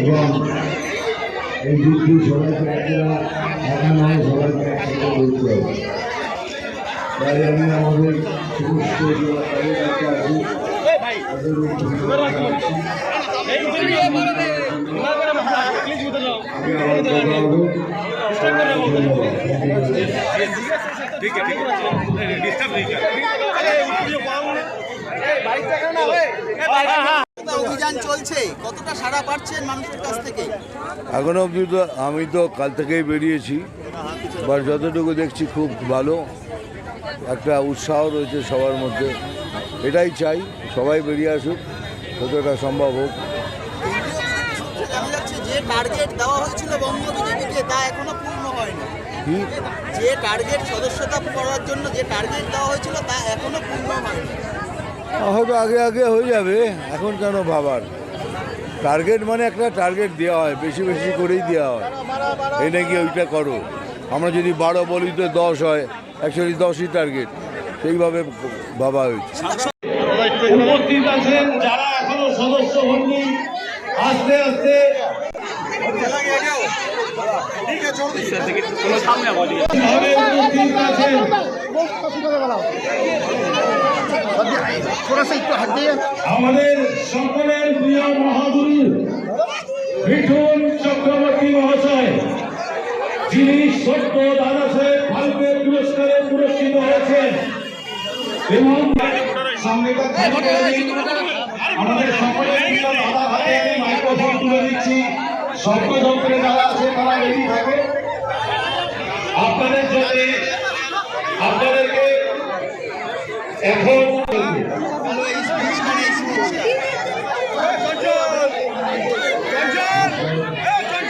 এবং এই যুদ্ধে সবাইকে আপনারা একা নয় সবাইকে একসাথে বলতে হবে তাই আমি আমাদের সমস্ত আগে আবার সবাইকে ধন্যবাদ Thank you. অভিযান চলছে। কতটা সাড়া পাচ্ছেন মানুষের কাছ থেকে? এখনও অবধি তো আমি তো কাল থেকেই বেরিয়েছি বা যতটুকু দেখছি খুব ভালো। একটা উৎসাহ রয়েছে সবার মধ্যে। এটাই চাই সবাই বেরিয়ে আসুক যতটা সম্ভব হোক। যে টার্গেট দেওয়া হয়েছিল বঙ্গ বিজেপিকে তা এখনও পূর্ণ হয়নি। যে টার্গেট সদস্যতা করার জন্য যে টার্গেট দেওয়া হয়েছিল তা এখনও পূর্ণ হয়নি। হয়তো আগে আগে হয়ে যাবে এখন কেন ভাবার টার্গেট মানে একটা টার্গেট দেওয়া হয় বেশি বেশি করেই দেওয়া হয়। এই নাকি ওইটা করো। আমরা যদি বারো বলি তো দশ হয় অ্যাকচুয়ালি দশই টার্গেট সেইভাবে ভাবা হয়েছে। উপস্থিত আছেন যারা এখনও সদস্য হননি আস্তে আস্তে আমাদের সকলের প্রিয় মহাগুরু মিঠুন চক্রবর্তী মহাশয় যিনি সত্য দাদা সাহেব ফালকে পুরস্কারে পুরস্কৃত হয়েছেন এবং। আমাদের সকলের দাদা হাতে আমি মাইক্রোফোন তুলে দিচ্ছি শব্দযন্ত্রে যারা আছে তারা রেডি থাকে। আপনাদের জন্য আপনাদেরকে এখন